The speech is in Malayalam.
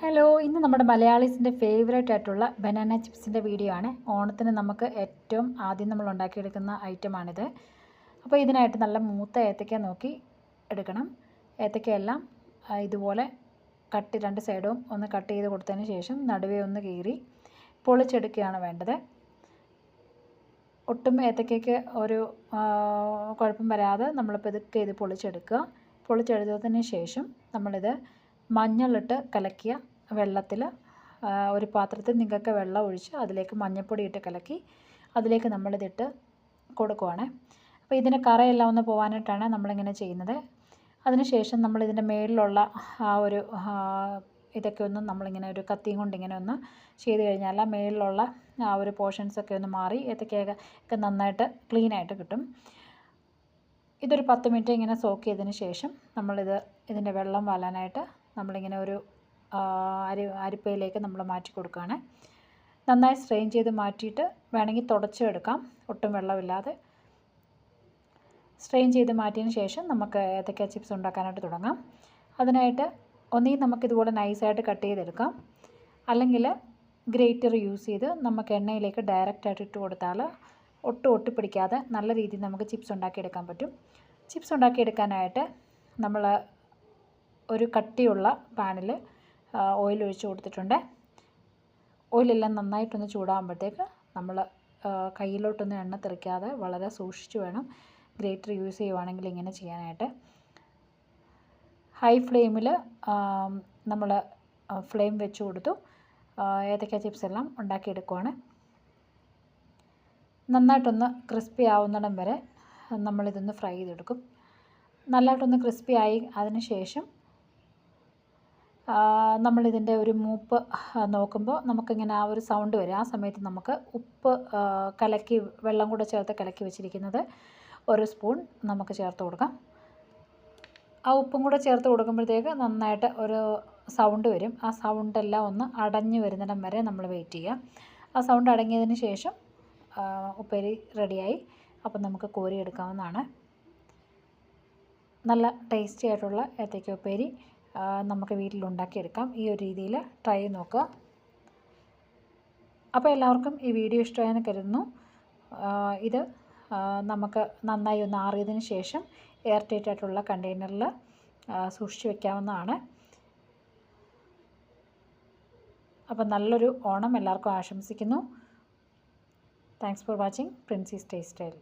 ഹലോ ഇന്ന് നമ്മുടെ മലയാളീസിന്റെ ഫേവറേറ്റ് ആയിട്ടുള്ള ബനാന ചിപ്സിന്റെ വീഡിയോ ആണ്. ഓണത്തിന് നമുക്ക് ഏറ്റവും ആദ്യം നമ്മൾ ഉണ്ടാക്കിയെടുക്കുന്ന ഐറ്റമാണിത് അപ്പോൾ ഇതിനായിട്ട് നല്ല മൂത്ത ഏത്തക്ക നോക്കി എടുക്കണം. ഏത്തയ്ക്കയെല്ലാം ആ, ഇതുപോലെ കട്ട് രണ്ട് സൈഡും ഒന്ന് കട്ട് ചെയ്ത് കൊടുത്തതിന് ശേഷം നടുവേ ഒന്ന് കീറി പൊളിച്ചെടുക്കുകയാണ് വേണ്ടത്. ഒട്ടും ഏത്തക്കയ്ക്ക് ഒരു കുഴപ്പം വരാതെ നമ്മളിപ്പോൾ ഇതൊക്കെ ഇത് പൊളിച്ചെടുക്കുക. പൊളിച്ചെടുത്തതിന് ശേഷം നമ്മളിത് മഞ്ഞളിട്ട് കലക്കിയ വെള്ളത്തിൽ ഒരു പാത്രത്തിൽ നിങ്ങൾക്ക് വെള്ളം ഒഴിച്ച് അതിലേക്ക് മഞ്ഞൾപ്പൊടി ഇട്ട് കലക്കി അതിലേക്ക് നമ്മളിതിട്ട് കൊടുക്കുവാണ്. അപ്പോൾ ഇതിന്റെ കറയെല്ലാം ഒന്ന് പോകാനായിട്ടാണ് നമ്മളിങ്ങനെ ചെയ്യുന്നത്. അതിനുശേഷം നമ്മൾ ഇതിന്റെ മേളിലുള്ള ആ ഒരു ഇതൊക്കെ ഒന്ന് നമ്മളിങ്ങനെ ഒരു കത്തിയും കൊണ്ട് ഇങ്ങനെ ഒന്ന് ചെയ്ത് കഴിഞ്ഞാൽ ആ മേളിലുള്ള ആ ഒരു പോർഷൻസൊക്കെ ഒന്ന് മാറി ഏത്തക്കയൊക്കെ ഒക്കെ നന്നായിട്ട് ക്ലീനായിട്ട് കിട്ടും. ഇതൊരു പത്ത് മിനിറ്റ് ഇങ്ങനെ സോക്ക് ചെയ്തതിന് ശേഷം നമ്മളിത് ഇതിന്റെ വെള്ളം വാലാനായിട്ട് നമ്മളിങ്ങനെ ഒരു അരി അരിപ്പയിലേക്ക് നമ്മൾ മാറ്റി കൊടുക്കുകയാണ്. നന്നായി സ്ട്രെയിൻ ചെയ്ത് മാറ്റിയിട്ട് വേണമെങ്കിൽ തുടച്ചെടുക്കാം ഒട്ടും വെള്ളമില്ലാതെ. സ്ട്രെയിൻ ചെയ്ത് മാറ്റിയതിന് ശേഷം നമുക്ക് ഏത്തക്ക ചിപ്സ് ഉണ്ടാക്കാനായിട്ട് തുടങ്ങാം. അതിനായിട്ട് ഒന്നുകിൽ നമുക്കിതുപോലെ നൈസായിട്ട് കട്ട് ചെയ്തെടുക്കാം. അല്ലെങ്കിൽ ഗ്രേറ്റർ യൂസ് ചെയ്ത് നമുക്ക് എണ്ണയിലേക്ക് ഡയറക്റ്റായിട്ട് ഇട്ട് കൊടുത്താൽ ഒട്ടും ഒട്ടിപ്പിടിക്കാതെ നല്ല രീതിയിൽ നമുക്ക് ചിപ്സ് ഉണ്ടാക്കിയെടുക്കാൻ പറ്റും. ചിപ്സ് ഉണ്ടാക്കിയെടുക്കാനായിട്ട് നമ്മൾ ഒരു കട്ടിയുള്ള പാനിൽ ഓയിൽ ഒഴിച്ച് കൊടുത്തിട്ടുണ്ട്. ഓയിലെല്ലാം നന്നായിട്ടൊന്ന് ചൂടാകുമ്പോഴത്തേക്ക് നമ്മൾ കയ്യിലോട്ടൊന്നും എണ്ണ തെറിക്കാതെ വളരെ സൂക്ഷിച്ച് വേണം ഗ്രേറ്റർ യൂസ് ചെയ്യുവാണെങ്കിൽ ഇങ്ങനെ ചെയ്യാനായിട്ട്. ഹൈ ഫ്ലെയിമിൽ നമ്മൾ ഫ്ലെയിം വെച്ച് കൊടുത്തു. ഏതൊക്കെ ചിപ്സ് എല്ലാം ഉണ്ടാക്കിയെടുക്കുവാണ് നന്നായിട്ടൊന്ന് ക്രിസ്പി ആവുന്നിടം വരെ നമ്മളിതൊന്ന് ഫ്രൈ ചെയ്തെടുക്കും. നല്ലതായിട്ടൊന്ന് ക്രിസ്പി ആയി അതിന് ശേഷം നമ്മളിതിന്റെ ഒരു മൂപ്പ് നോക്കുമ്പോൾ നമുക്കിങ്ങനെ ആ ഒരു സൗണ്ട് വരും. ആ സമയത്ത് നമുക്ക് ഉപ്പ് കലക്കി വെള്ളം കൂടെ ചേർത്ത് കലക്കി വെച്ചിരിക്കുന്നത് ഒരു സ്പൂൺ നമുക്ക് ചേർത്ത് കൊടുക്കാം. ആ ഉപ്പും കൂടെ ചേർത്ത് കൊടുക്കുമ്പോഴത്തേക്ക് നന്നായിട്ട് ഒരു സൗണ്ട് വരും. ആ സൗണ്ടെല്ലാം ഒന്ന് അടഞ്ഞു വരുന്നിടം വരെ നമ്മൾ വെയിറ്റ് ചെയ്യുക ആ സൗണ്ട് അടങ്ങിയതിന് ശേഷം ഉപ്പേരി റെഡിയായി അപ്പം നമുക്ക് കോരിയെടുക്കാവുന്നതാണ് നല്ല ടേസ്റ്റി ആയിട്ടുള്ള ഏത്തയ്ക്ക ഉപ്പേരി. നമുക്ക് വീട്ടിലുണ്ടാക്കിയെടുക്കാം ഈ ഒരു രീതിയിൽ ട്രൈ നോക്കുക. അപ്പോൾ എല്ലാവർക്കും ഈ വീഡിയോ ഇഷ്ടമായെന്ന് കരുതുന്നു. ഇത് നമുക്ക് നന്നായി ഒന്ന് ആറിയതിന് ശേഷം എയർ ടൈറ്റ് ആയിട്ടുള്ള കണ്ടെയ്നറിൽ സൂക്ഷിച്ച് വയ്ക്കാവുന്നതാണ് അപ്പോൾ നല്ലൊരു ഓണം എല്ലാവർക്കും ആശംസിക്കുന്നു. Thanks for watching Princy's stay style